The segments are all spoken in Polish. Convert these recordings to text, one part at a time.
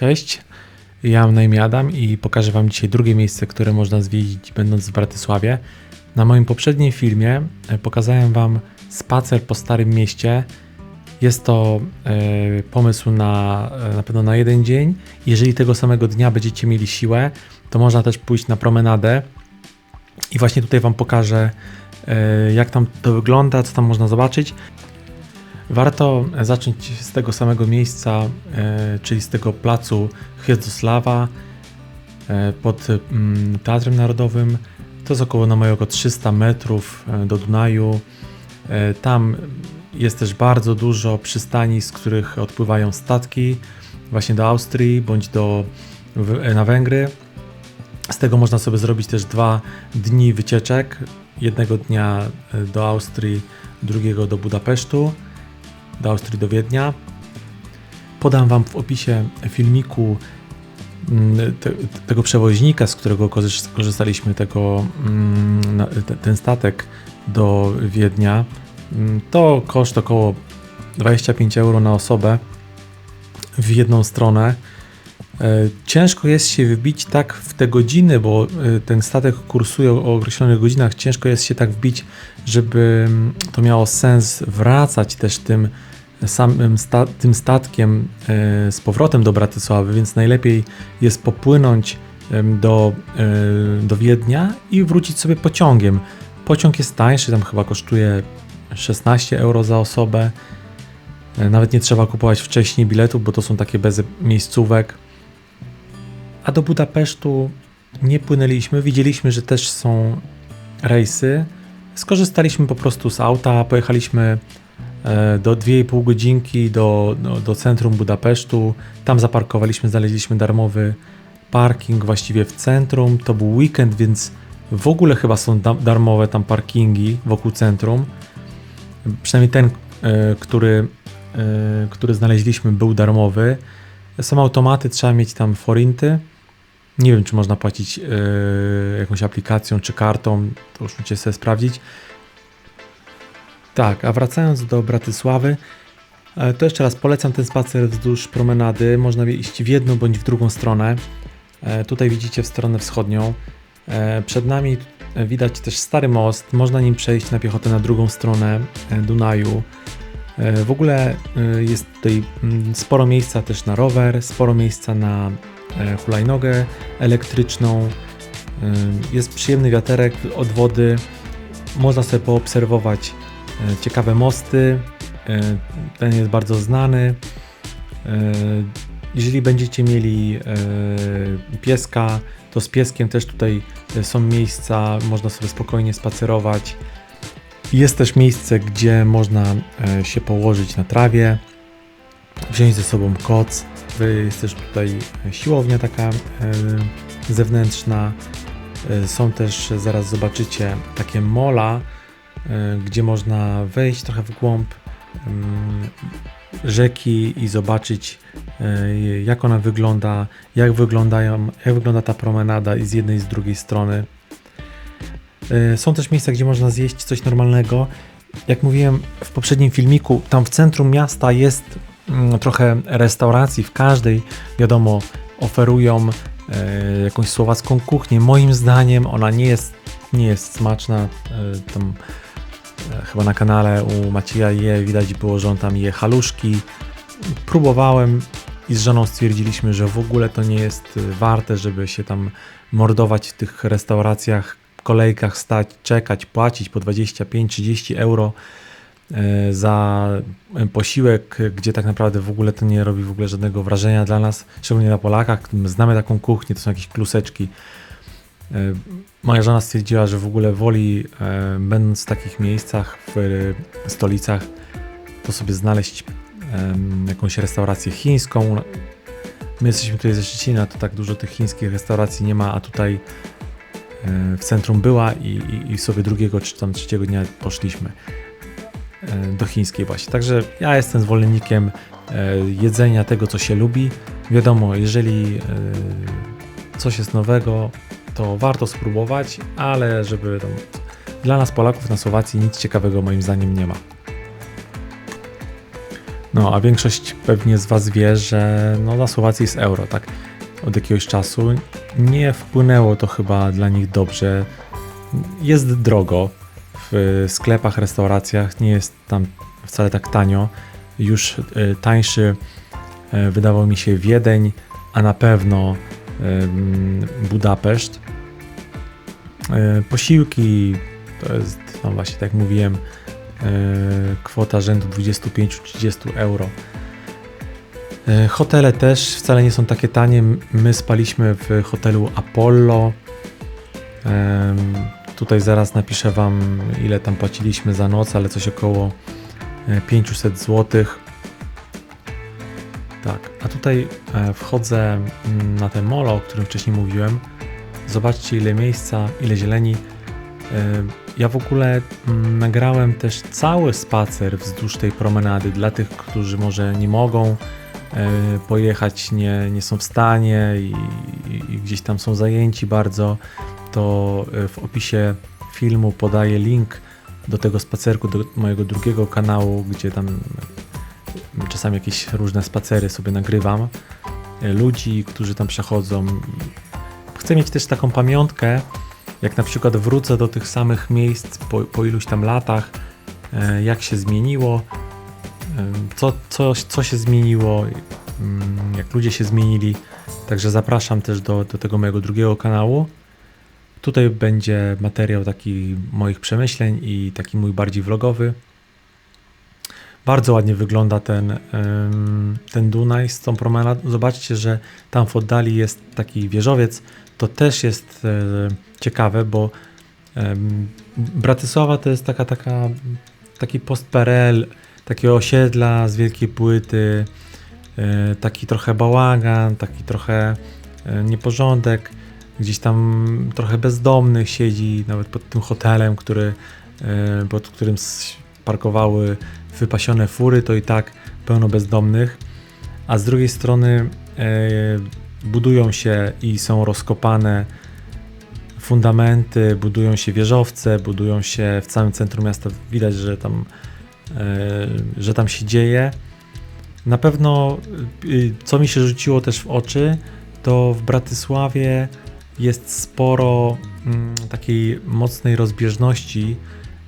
Cześć, ja mam na imię Adam i pokażę Wam dzisiaj drugie miejsce, które można zwiedzić będąc w Bratysławie. Na moim poprzednim filmie e, pokazałem Wam spacer po Starym Mieście. Jest to e, pomysł na, e, na pewno na jeden dzień. Jeżeli tego samego dnia będziecie mieli siłę, to można też pójść na promenadę. I właśnie tutaj Wam pokażę, e, jak tam to wygląda, co tam można zobaczyć. Warto zacząć z tego samego miejsca, e, czyli z tego placu Chrystoslawa e, pod mm, Teatrem Narodowym. To jest około na mojego 300 metrów e, do Dunaju. Tam jest też bardzo dużo przystani, z których odpływają statki właśnie do Austrii bądź do, na Węgry. Z tego można sobie zrobić też dwa dni wycieczek. Jednego dnia do Austrii, drugiego do Budapesztu do Austrii, do Wiednia. Podam Wam w opisie filmiku mm, te, tego przewoźnika, z którego korzyst- korzystaliśmy, tego, mm, ten statek do Wiednia. Mm, To koszt około 25 euro na osobę w jedną stronę. E, Ciężko jest się wbić tak w te godziny, bo e, ten statek kursuje o określonych godzinach. Ciężko jest się tak wbić, żeby to miało sens wracać też tym samym sta tym statkiem e, z powrotem do Bratysławy, więc najlepiej jest popłynąć do, e, do Wiednia i wrócić sobie pociągiem. Pociąg jest tańszy, tam chyba kosztuje 16 euro za osobę. E, Nawet nie trzeba kupować wcześniej biletów, bo to są takie bez miejscówek. A do Budapesztu nie płynęliśmy. Widzieliśmy, że też są rejsy. Skorzystaliśmy po prostu z auta, pojechaliśmy do 2,5 godzinki do, do, do centrum Budapesztu. Tam zaparkowaliśmy, znaleźliśmy darmowy parking właściwie w centrum. To był weekend, więc w ogóle chyba są da- darmowe tam parkingi wokół centrum. Przynajmniej ten, e, który, e, który znaleźliśmy, był darmowy. Są automaty, trzeba mieć tam forinty. Nie wiem, czy można płacić e, jakąś aplikacją czy kartą, to już musicie sobie sprawdzić. Tak, a wracając do Bratysławy, e, to jeszcze raz polecam ten spacer wzdłuż promenady. Można iść w jedną bądź w drugą stronę. E, Tutaj widzicie w stronę wschodnią. E, Przed nami widać też stary most. Można nim przejść na piechotę na drugą stronę Dunaju. W ogóle jest tutaj mm, sporo miejsca też na rower, sporo miejsca na hulajnogę elektryczną. Jest przyjemny wiaterek od wody. Można sobie poobserwować ciekawe mosty. E, Ten jest bardzo znany. E, Jeżeli będziecie mieli e, pieska, to z pieskiem też tutaj e, są miejsca, można sobie spokojnie spacerować. Jest też miejsce, gdzie można e, się położyć na trawie, wziąć ze sobą koc. Jest też tutaj siłownia taka e, zewnętrzna. E, Są też, zaraz zobaczycie, takie mola, e, gdzie można wejść trochę w głąb mm, rzeki i zobaczyć, e, jak ona wygląda, jak, wyglądają, jak wygląda ta promenada i z jednej i z drugiej strony. E, Są też miejsca, gdzie można zjeść coś normalnego. Jak mówiłem w poprzednim filmiku, tam w centrum miasta jest mm, trochę restauracji. W każdej, wiadomo, oferują e, jakąś słowacką kuchnię. Moim zdaniem ona nie jest, nie jest smaczna. E, tam e, chyba na kanale u Macieja je widać było, że on tam je haluszki. Próbowałem i z żoną stwierdziliśmy, że w ogóle to nie jest e, warte, żeby się tam mordować w tych restauracjach, kolejkach stać, czekać, płacić po 25-30 euro e, za e, posiłek, gdzie tak naprawdę w ogóle to nie robi w ogóle żadnego wrażenia dla nas, szczególnie na Polakach. Znamy taką kuchnię, to są jakieś kluseczki. E, Moja żona stwierdziła, że w ogóle woli, e, będąc w takich miejscach, w e, stolicach, to sobie znaleźć jakąś restaurację chińską. My jesteśmy tutaj ze Szczecina, to tak dużo tych chińskich restauracji nie ma, a tutaj w centrum była i, i, i sobie drugiego czy tam trzeciego dnia poszliśmy do chińskiej właśnie. Także ja jestem zwolennikiem jedzenia tego, co się lubi. Wiadomo, jeżeli coś jest nowego, to warto spróbować, ale żeby tam, dla nas Polaków na Słowacji nic ciekawego moim zdaniem nie ma. No, a większość pewnie z Was wie, że no, na Słowacji jest euro, tak? Od jakiegoś czasu. Nie wpłynęło to chyba dla nich dobrze. Jest drogo w sklepach, restauracjach, nie jest tam wcale tak tanio. Już e, tańszy e, wydawał mi się Wiedeń, a na pewno Budapeszt. E, Posiłki to jest, no właśnie tak jak mówiłem, e, kwota rzędu 25-30 euro. E, Hotele też wcale nie są takie tanie. My spaliśmy w hotelu Apollo. Tutaj zaraz napiszę Wam, ile tam płaciliśmy za noc, ale coś około e, 500 zł. Tak, a tutaj e, wchodzę mm, na ten molo, o którym wcześniej mówiłem. Zobaczcie, ile miejsca, ile zieleni. E, Ja w ogóle mm, nagrałem też cały spacer wzdłuż tej promenady dla tych, którzy może nie mogą e, pojechać, nie, nie są w stanie i, i, gdzieś tam są zajęci bardzo. To w opisie filmu podaję link do tego spacerku, do mojego drugiego kanału, gdzie tam czasami jakieś różne spacery sobie nagrywam. e, Ludzi, którzy tam przechodzą. Chcę mieć też taką pamiątkę, jak na przykład wrócę do tych samych miejsc po, po iluś tam latach, e, jak się zmieniło, e, co, co, co się zmieniło, mm, jak ludzie się zmienili. Także zapraszam też do, do tego mojego drugiego kanału. Tutaj będzie materiał taki moich przemyśleń i taki mój bardziej vlogowy. Bardzo ładnie wygląda ten, ten Dunaj z tą promenadą. Zobaczcie, że tam w oddali jest taki wieżowiec. To też jest e, ciekawe, bo Bratysława to jest taka, taka, taki post-PRL, takie osiedla z wielkiej płyty, e, taki trochę bałagan, taki trochę e, nieporządek. Gdzieś tam trochę bezdomnych siedzi, nawet pod tym hotelem, który, pod którym parkowały wypasione fury, to i tak pełno bezdomnych. A z drugiej strony e, budują się i są rozkopane fundamenty, budują się wieżowce, budują się w całym centrum miasta. Widać, że tam, e, że tam się dzieje. Na pewno, y, co mi się rzuciło też w oczy, to w Bratysławie jest sporo mm, takiej mocnej rozbieżności.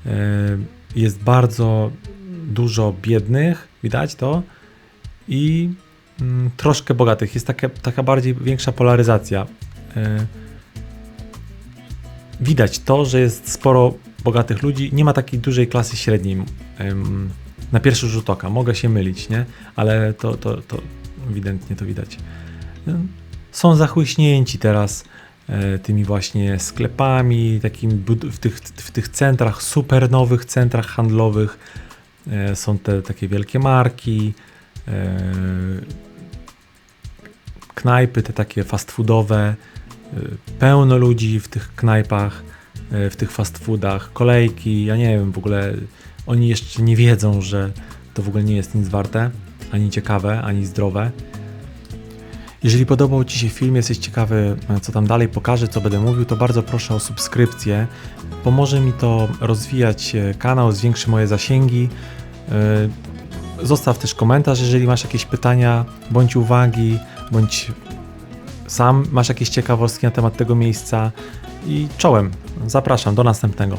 E, Jest bardzo dużo biednych, widać to, i mm, troszkę bogatych. Jest taka, taka bardziej większa polaryzacja. E, Widać to, że jest sporo bogatych ludzi. Nie ma takiej dużej klasy średniej. em, Na pierwszy rzut oka. Mogę się mylić, nie? Ale to, to, to ewidentnie to widać. Em, Są zachłyśnięci teraz e, tymi właśnie sklepami, takimi bud- w tych, w tych centrach, super nowych centrach handlowych. E, Są te takie wielkie marki, e, knajpy, te takie fast foodowe. E, Pełno ludzi w tych knajpach, w tych fast foodach, kolejki. Ja nie wiem, w ogóle oni jeszcze nie wiedzą, że to w ogóle nie jest nic warte, ani ciekawe, ani zdrowe. Jeżeli podobał Ci się film, jesteś ciekawy, e, co tam dalej pokażę, co będę mówił, to bardzo proszę o subskrypcję. Pomoże mi to rozwijać e, kanał, zwiększy moje zasięgi. E, Zostaw też komentarz, jeżeli masz jakieś pytania, bądź uwagi, bądź sam masz jakieś ciekawostki na temat tego miejsca. I czołem, zapraszam do następnego.